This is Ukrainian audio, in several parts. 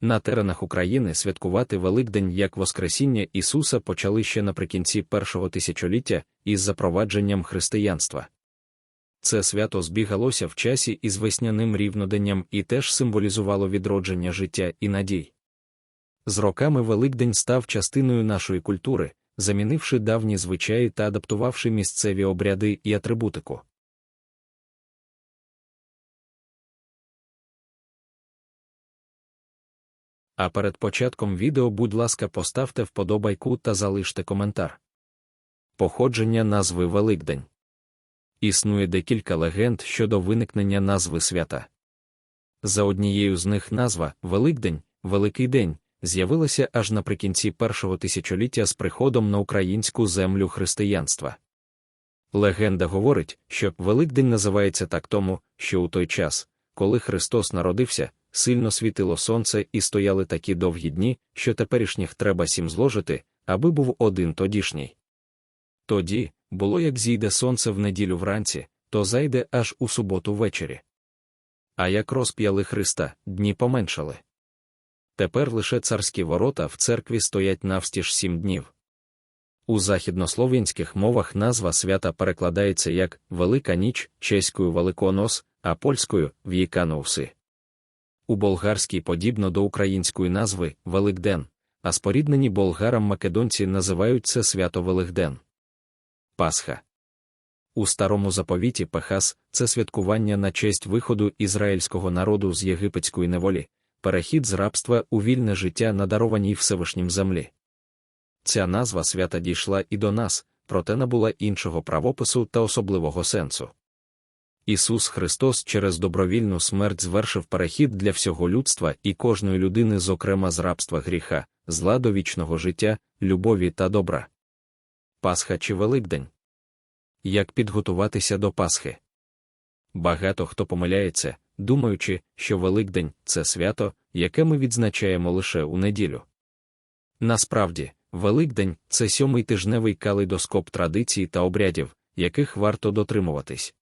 На теренах України святкувати Великдень як Воскресіння Ісуса почали ще наприкінці першого тисячоліття із запровадженням християнства. Це свято збігалося в часі із весняним рівноденням і теж символізувало відродження життя і надій. З роками Великдень став частиною нашої культури, замінивши давні звичаї та адаптувавши місцеві обряди і атрибутику. А перед початком відео, будь ласка, поставте вподобайку та залиште коментар. Походження назви Великдень. Існує декілька легенд щодо виникнення назви свята. За однією з них назва Великдень, Великий День, з'явилася аж наприкінці першого тисячоліття з приходом на українську землю християнства. Легенда говорить, що Великдень називається так тому, що у той час, коли Христос народився, сильно світило сонце і стояли такі довгі дні, що теперішніх треба сім зложити, аби був один тодішній. Тоді було як зійде сонце в неділю вранці, то зайде аж у суботу ввечері. А як розп'яли Христа, дні поменшали. Тепер лише царські ворота в церкві стоять навстіж сім днів. У західнослов'янських мовах назва свята перекладається як Велика ніч, чеською Великонос, а польською В'їкановси. У болгарській подібно до української назви Великден, а споріднені болгарам македонці називають це свято Великден. Пасха. У старому заповіті Пехас це святкування на честь виходу ізраїльського народу з єгипетської неволі, перехід з рабства у вільне життя на дарованій Всевишнім землі. Ця назва свята дійшла і до нас, проте набула іншого правопису та особливого сенсу. Ісус Христос через добровільну смерть звершив перехід для всього людства і кожної людини, зокрема з рабства гріха, зла до вічного життя, любові та добра. Пасха чи Великдень. Як підготуватися до Пасхи? Багато хто помиляється, думаючи, що Великдень це свято, яке ми відзначаємо лише у неділю. Насправді, Великдень це сьомий тижневий калейдоскоп традицій та обрядів, яких варто дотримуватись.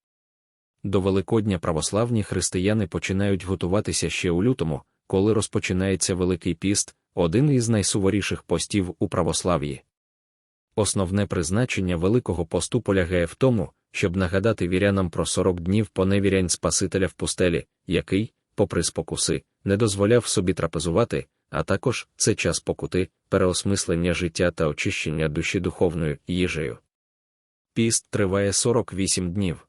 До Великодня православні християни починають готуватися ще у лютому, коли розпочинається Великий піст, один із найсуворіших постів у православ'ї. Основне призначення Великого посту полягає в тому, щоб нагадати вірянам про 40 днів поневірянь Спасителя в пустелі, який, попри спокуси, не дозволяв собі трапезувати, а також це час покути, переосмислення життя та очищення душі духовною їжею. Піст триває 48 днів.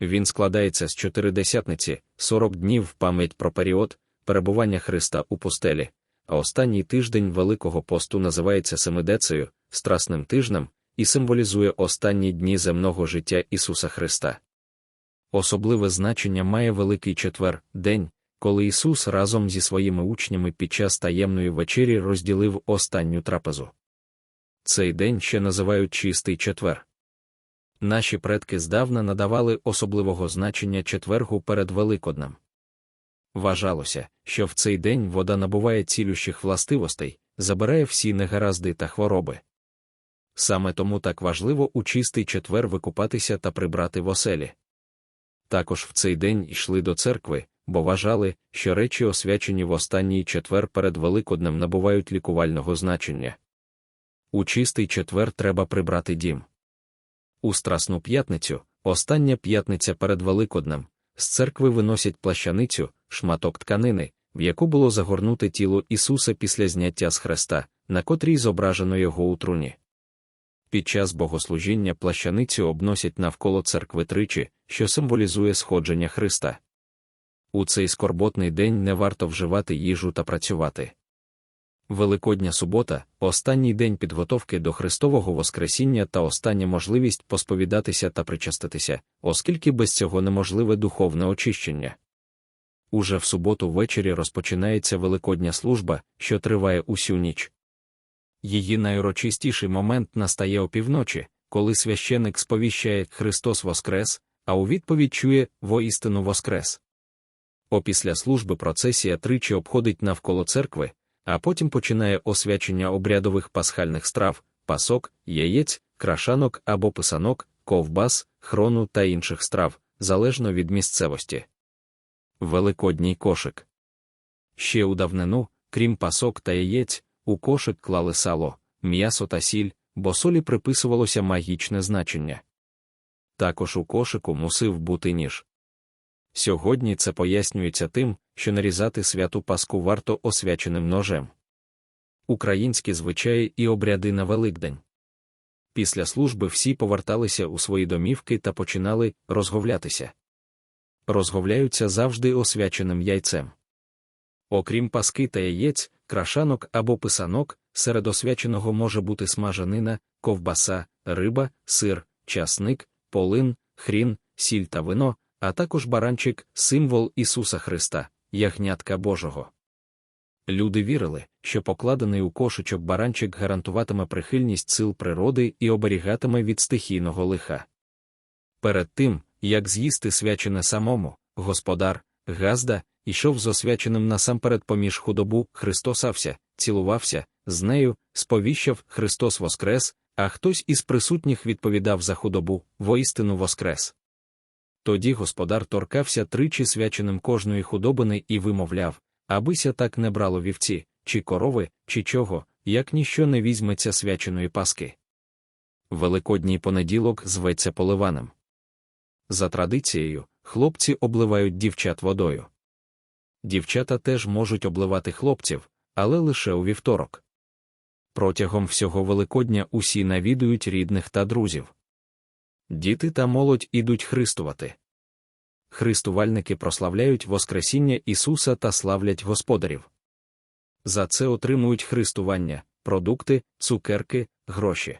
Він складається з чотиридесятниці, 40 днів в пам'ять про період перебування Христа у пустелі, а останній тиждень Великого посту називається Семидецею, страсним тижнем, і символізує останні дні земного життя Ісуса Христа. Особливе значення має Великий четвер, день, коли Ісус разом зі своїми учнями під час таємної вечері розділив останню трапезу. Цей день ще називають чистий четвер. Наші предки здавна надавали особливого значення четвергу перед Великоднем. Вважалося, що в цей день вода набуває цілющих властивостей, забирає всі негаразди та хвороби. Саме тому так важливо у чистий четвер викупатися та прибрати в оселі. Також в цей день йшли до церкви, бо вважали, що речі, освячені в останній четвер перед Великоднем, набувають лікувального значення. У чистий четвер треба прибрати дім. У Страсну п'ятницю, остання п'ятниця перед Великоднем, з церкви виносять плащаницю, шматок тканини, в яку було загорнуте тіло Ісуса після зняття з хреста, на котрій зображено його у труні. Під час богослужіння плащаницю обносять навколо церкви тричі, що символізує сходження Христа. У цей скорботний день не варто вживати їжу та працювати. Великодня субота останній день підготовки до Христового Воскресіння та остання можливість посповідатися та причаститися, оскільки без цього неможливе духовне очищення. Уже в суботу ввечері розпочинається Великодня служба, що триває усю ніч. Її найурочистіший момент настає опівночі, коли священик сповіщає Христос Воскрес, а у відповідь чує воістину Воскрес. Опісля служби процесія тричі обходить навколо церкви, а потім починає освячення обрядових пасхальних страв, пасок, яєць, крашанок або писанок, ковбас, хрону та інших страв, залежно від місцевості. Великодній кошик. Ще у давнину, крім пасок та яєць, у кошик клали сало, м'ясо та сіль, бо солі приписувалося магічне значення. Також у кошику мусив бути ніж. Сьогодні це пояснюється тим, що нарізати святу паску варто освяченим ножем. Українські звичаї і обряди на Великдень. Після служби всі поверталися у свої домівки та починали розговлятися. Розговляються завжди освяченим яйцем. Окрім паски та яєць, крашанок або писанок, серед освяченого може бути смажанина, ковбаса, риба, сир, часник, полин, хрін, сіль та вино, а також баранчик, символ Ісуса Христа, ягнятка Божого. Люди вірили, що покладений у кошечок баранчик гарантуватиме прихильність сил природи і оберігатиме від стихійного лиха. Перед тим, як з'їсти свячене самому, господар, газда, ішов з освяченим насамперед поміж худобу, Христосався, цілувався, з нею, сповіщав Христос Воскрес, а хтось із присутніх відповідав за худобу, воістину Воскрес. Тоді господар торкався тричі свяченим кожної худобини і вимовляв, абися так не брало вівці, чи корови, чи чого, як ніщо не візьметься свяченої паски. Великодній понеділок зветься поливаним. За традицією, хлопці обливають дівчат водою. Дівчата теж можуть обливати хлопців, але лише у вівторок. Протягом всього Великодня усі навідують рідних та друзів. Діти та молодь ідуть христувати. Христувальники прославляють Воскресіння Ісуса та славлять господарів. За це отримують христування, продукти, цукерки, гроші.